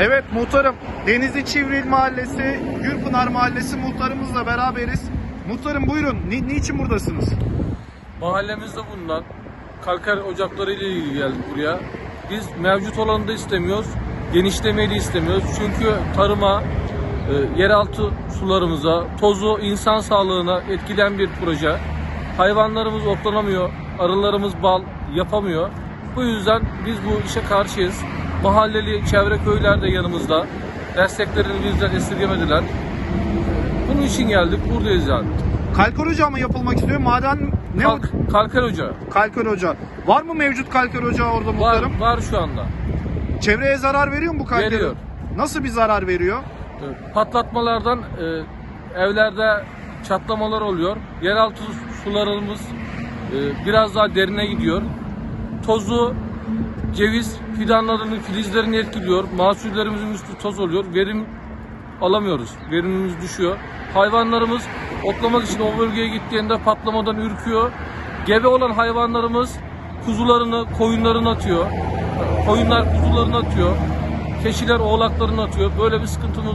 Evet muhtarım, Denizli Çivril Mahallesi, Gürpınar Mahallesi muhtarımızla beraberiz. Muhtarım buyurun, Ni niçin buradasınız? Mahallemizde bulunan kalker ocakları ile ilgili geldik buraya. Biz mevcut olanı da istemiyoruz, genişlemeyi de istemiyoruz. Çünkü tarıma, e, yeraltı sularımıza, tozu insan sağlığına etkilen bir proje. Hayvanlarımız otlanamıyor, arılarımız bal, yapamıyor. Bu yüzden biz bu işe karşıyız. Mahalleli çevre köyler de yanımızda. Desteklerini bizden esirgemediler. Bunun için geldik, buradayız yani. Kalkör ocağı mı yapılmak istiyor? Maden ne? Kalk, kalker ocağı. Kalkör ocağı. Var mı mevcut kalkör ocağı orada Var, muhtarım? var şu anda. Çevreye zarar veriyor mu bu kalkör? Veriyor. Nasıl bir zarar veriyor? Patlatmalardan e, evlerde çatlamalar oluyor. Yeraltı sularımız biraz daha derine gidiyor. Tozu ceviz fidanlarının filizlerini etkiliyor. Mahsullerimizin üstü toz oluyor. Verim alamıyoruz. Verimimiz düşüyor. Hayvanlarımız otlamak için o bölgeye gittiğinde patlamadan ürküyor. Gebe olan hayvanlarımız kuzularını, koyunlarını atıyor. Koyunlar kuzularını atıyor. Keçiler oğlaklarını atıyor. Böyle bir sıkıntımız.